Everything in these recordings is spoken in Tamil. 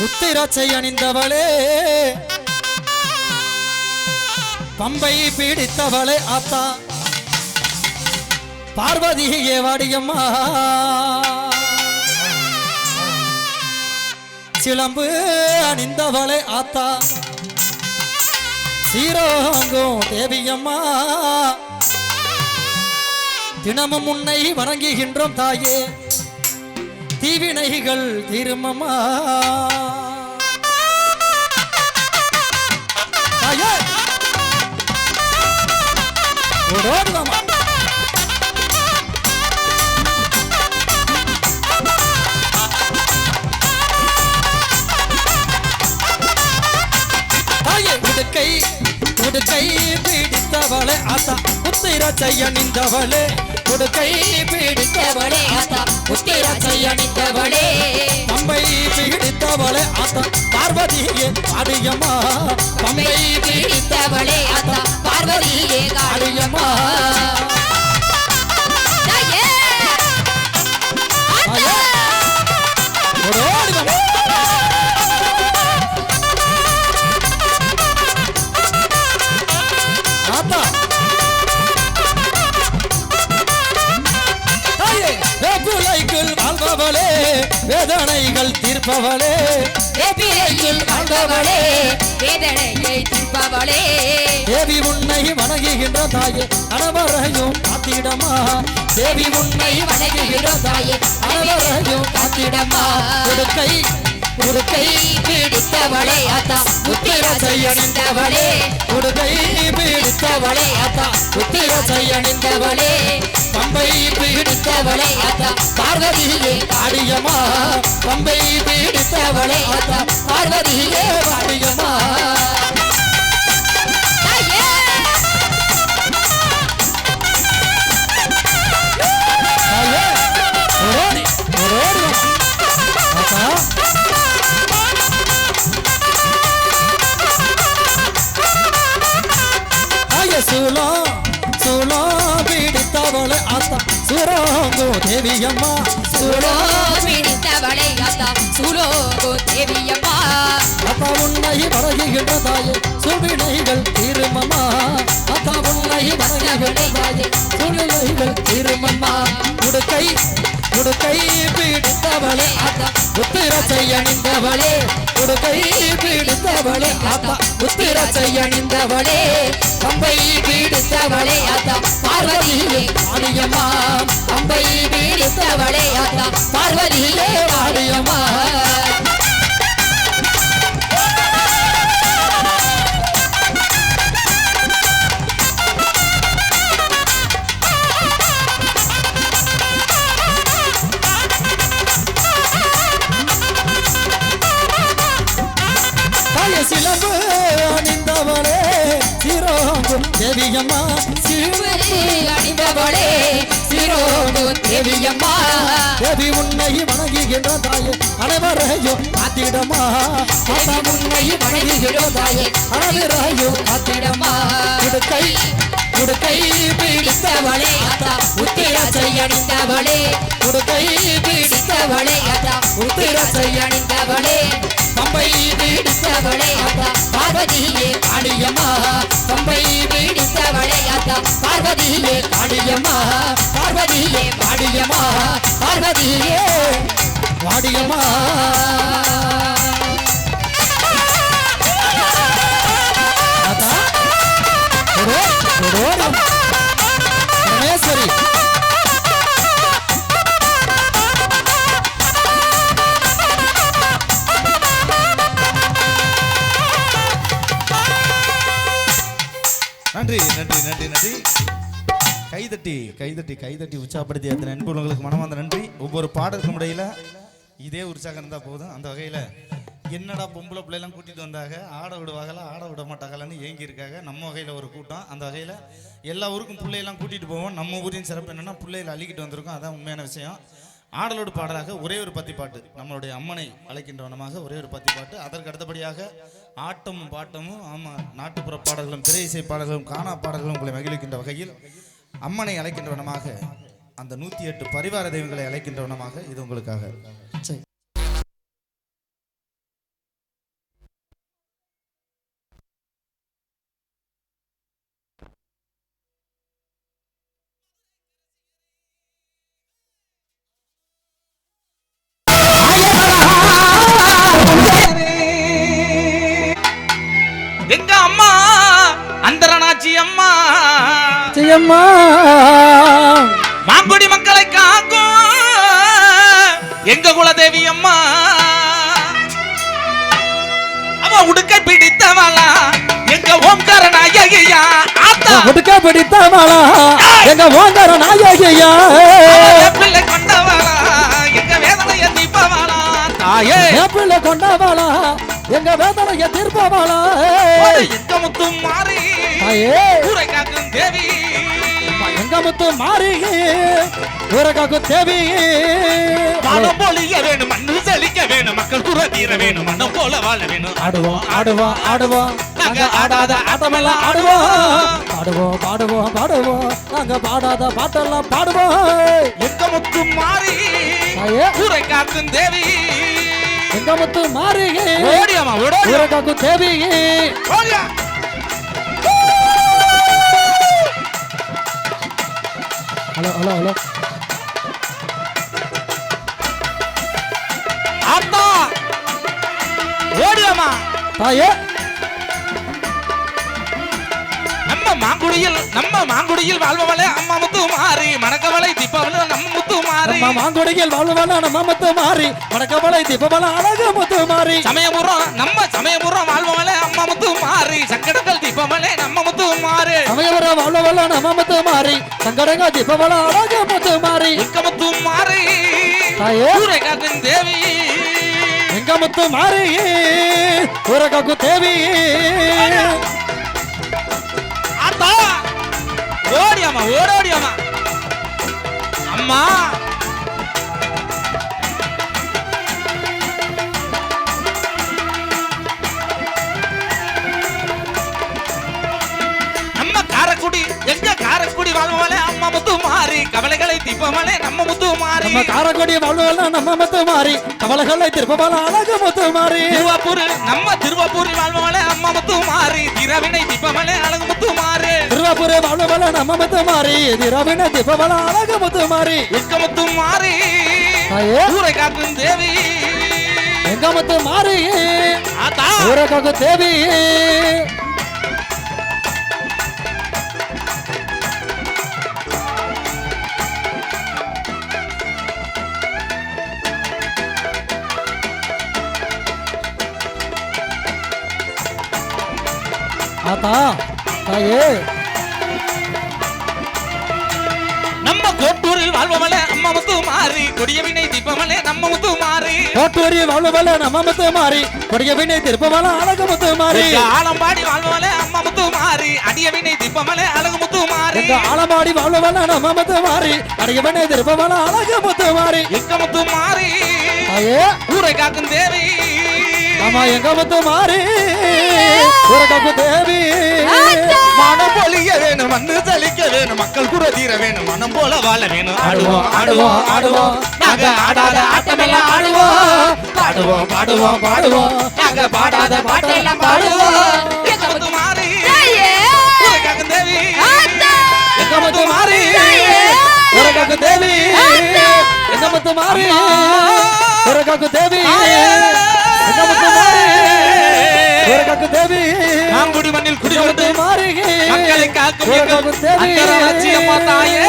உத்திரச்சை அணிந்தவளே. பம்பை பீடித்தவளே ஆத்தா. பார்வதியே வாடியம்மா. சிலம்பு அணிந்தவளே ஆத்தா. சீரோங்கும் தேவியம்மா. தினமும் உன்னை வணங்குகின்றோம் தாயே. தீவினைகள் தீருமம்மா. ஓடோடுதாம்மா உடுக்கை உடுக்கை பிடித்தவளே ஆத்தா. உத்திர செய்யணிந்தவளே உடுக்கை பிடித்தவளே ஆத்தா. உத்திர செய்யணிந்தவளே பிடித்தவளே ஆத்தா பார்வதியே அடியம்மா பம்பை பிடித்தவளே அத்தா பார்வதியே அடியம்மா தீர்ப்பவளே வேப்பிலையில் வாழ்பவளே வேதனையை தீர்ப்பவளே. தேவி உன்னை வணங்குகின்ற தாயே அனவரையும் காத்திடமா? தேவி உன்னை வணங்குகின்ற தாயே அனவரையும் காத்திடமா? உடுக்கை உடுக்கை பிடித்தவளே அத்தா உத்திர செய்யணிந்தவளே உடுகை பீடித்தவளே அத்தா உத்திர செய்யணிந்தவளே பம்பை பீடித்தவளே அத்தா பார்வதியே பாடியமா பம்பை பீடித்தவளை ஆத்தா. பார்வதியே பாடியமா தேவியம்மா. சூலோ பிடித்தவளே அத்தா சூலோகோ தேவியம்மா. அத்தா உன்னை வணங்குகின்ற தாயே சுவினைகள் தீருமம்மா. அத்தா உன்னை வணங்குகின்ற தாயே சுவினைகள் தீருமம்மா. உடுக்கை உடுக்கை பீடித்தவளே ஆத்தா. உத்திர செய்யணிந்தவளே உடுக்கை பீடித்தவளே ஆத்தா. உத்திர செய்யணிந்தவளே பம்பை பீடித்தவளே ஆத்தா. பார்வதியே வாடியம்மா பம்பை பீடித்தவளே ஆத்தா. பார்வதியிலே வாடியம்மா தேவியம்மா அணிந்தவளே சிரோகோ தேவியம்மா தேவி உன்னை வணங்குகின்ற தாயே அனைவரையும் காத்திடமா மாதா உன்னை வணங்குகின்ற தாயே அனைவரையும் காத்திடமா உடுக்கை உடுக்கை பிடித்தவளே அத்தா உத்திர செய்யணிந்தவளே உடுக்கை பிடித்தவளே அத்தா உத்திர செய்யணிந்தவளே பம்பை பிடித்தவளே அத்தா பார்வதியே அடியம்மா பம்பை பிடித்தவளே அத்தா பார்வதியே அடியம்மா பார்வதியே பாடியம்மா பார்வதியே வாடியம்மா தாத்தா, ஒரே, கைதட்டி கைதட்டி உற்சாகப்படுத்தி அத்தனை அன்புள்ளவங்களுக்கு மனமார்ந்த நன்றி. ஒவ்வொரு பாடலுக்கும் இடையில இதே உற்சாகம் இருந்தால் போதும். அந்த வகையில் என்னடா பொம்பளை பிள்ளைலாம் கூட்டிட்டு வந்தாங்க? ஆட விடுவாங்களா? ஆட விட மாட்டாங்களான்னு ஏங்கி இருக்காங்க நம்ம வகையில் ஒரு கூட்டம். அந்த வகையில் எல்லா ஊருக்கும் பிள்ளையெல்லாம் கூட்டிட்டு போவோம். நம்ம ஊரின் சிறப்பு என்னென்னா பிள்ளைகளை அள்ளிக்கிட்டு வந்திருக்கோம். அதான் உண்மையான விஷயம். ஆடலோடு பாடலாக ஒரே ஒரு பத்தி பாட்டு நம்மளுடைய அம்மனை அழைக்கின்றவனமாக ஒரே ஒரு பத்தி பாட்டு அதற்கு அடுத்தபடியாக ஆட்டமும் பாட்டமும் ஆமாம் நாட்டுப்புற பாடல்களும் திரை இசை பாடல்களும் காணா பாடல்களும் உங்களை மகிழ்விக்கின்ற வகையில் அம்மனை அழைக்கின்றவனமாக அந்த நூற்றி எட்டு பரிவார தெய்வங்களை அழைக்கின்றவனமாக இது உங்களுக்காக. சரி அம்மா மாங்குடி மக்களை காக்கும் எங்க குலதேவி அம்மா அவ உடுக்க பிடித்தவளா எங்க ஓம்கார நாயகியா உடுக்க பிடித்தவளா எங்க ஓம்கார நாயகியா. பிள்ளை கொண்டவளா எங்க வேதனைய தீப்பவளா தாயே. பிள்ளை கொண்டவளா எங்க வேதனைய தீர்ப்பவளா. எங்க முத்தும் மாறி தாயே. ஊரை காக்கும் தேவி. எங்க முத்து மாறி ஊரகாக்கு தேவி. மனம் பொழிய வேணும் மண்ணு செழிக்க வேணும் மக்கள் குற தீர வேணும் மனம் போல வாழ வேணும். ஆடுவோம் ஆடுவோம் ஆடுவோம். நாங்க ஆடாத ஆட்டமெல்லாம் ஆடுவோம். பாடுவோம் பாடுவோம் பாடுவோம். நாங்க பாடாத பாட்டெல்லாம் பாடுவோம். எங்க முத்தும் மாறி ஊரை காக்கும் தேவி. எங்க முத்து மாறி ஓடியாமா ஓடியா. தேவி. ஓடியா. Hello hello hello. ஆத்தா! ஓடியாமா தாயே. நம்ம மாங்குடியில் நம்ம மாங்குடியில் வாழ்பவளே அம்மா நம்ம மாங்குடியில் வாழ்வன நம்ம முத்து மாறி வடக்கமலை தீபமல அழகு முத்து மாறி. சமயபுரம் நம்ம சமயபுரம் வாழ்பவளே அம்மா முத்து மாறி. சங்கடங்கள் தீபமலே நம்ம முத்து மாறி. சமயபுரம் வாழ்வன நம்ம முத்து மாறி சங்கடங்க தீபமல அழகு முத்து மாறி. எங்க முத்து மாறி? காக்கும் தேவி. எங்க முத்து மாறி? ஊரகாக்கு தேவி. ஆத்தா ஓடியாமா ஓடோடியாமா அம்மா கவலைகளை தீபமலே நம்ம முத்து மாறி. நம்ம காரக்குடி வாழ்வன நம்ம முத்து மாறி. கவலைகளை திருப்பமல அழகு முத்து மாறி. திருவாப்பூர் நம்ம திருவாப்பூர் வாழ்வமலே அம்மா முத்து மாறி. திரவினை தீபமலே அழகு முத்து மாறி. திருவாபுர வாழ்வன நம்ம முத்து மாறி. திரவின தீபமல அழகு முத்து மாறி. எங்க முத்து மாறி? ஊரை காக்கும் தேவி. எங்க முத்து மாறி? ஆத்தா. ஊரகாக்கு தேவி. ஆத்தா தாயே. நம்ம கோட்டூரில் வாழ்பவளே அம்மா முத்து மாறி கொடியவினை தீபமலே நம்ம முத்து மாறி. கோட்டூரி வாழ்வல நம்ம முத்து மாறி கொடிய வினை திருப்பமல அழகு முத்து மாறி. ஆலம்பாடி வாழ்பவளே அம்மா முத்து மாறி அடியவினை தீபமலே அழகு முத்து மாறி. எங்க ஆலமாடி வாழ்வல நம்ம முத்து மாறி அடிய வினை திருப்பமல அழகு முத்து மாறி. எங்க முத்து மாறி ஊரை காக்கும் தேவி ஆமா எங்க முத்து மாறி? ஊரகாக்கு தேவி. மனம் பொழிய வேணும் மண்ணு செழிக்க வேணும் மக்கள் குற தீர வேணும் மனம் போல வாழ வேணும். ஆடுவோம் ஆடுவோம் ஆடுவோம் நாங்க ஆடாத ஆட்டமெல்லாம் ஆடுவோம். பாடுவோம் பாடுவோம் பாடுவோம். நாங்க பாடாத பாட்டெல்லாம் பாடுவோம். எங்க மாறி? தேவி. எங்க முத்து மாறி? எங்க தேவி. தேவி. மாங்குடி மண்ணில் குடிகொண்டு முத்து மாறி மக்களை காக்கும் எங்கள் ஊரகாக்கு தேவி. அக்கராட்சி அம்மா தாயே.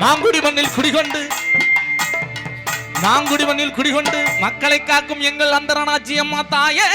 மாங்குடி மண்ணில் குடிகொண்டு மாங்குடி மண்ணில் குடிகொண்டு மக்களை காக்கும் எங்கள் அந்தரனாட்சி அம்மா தாயே.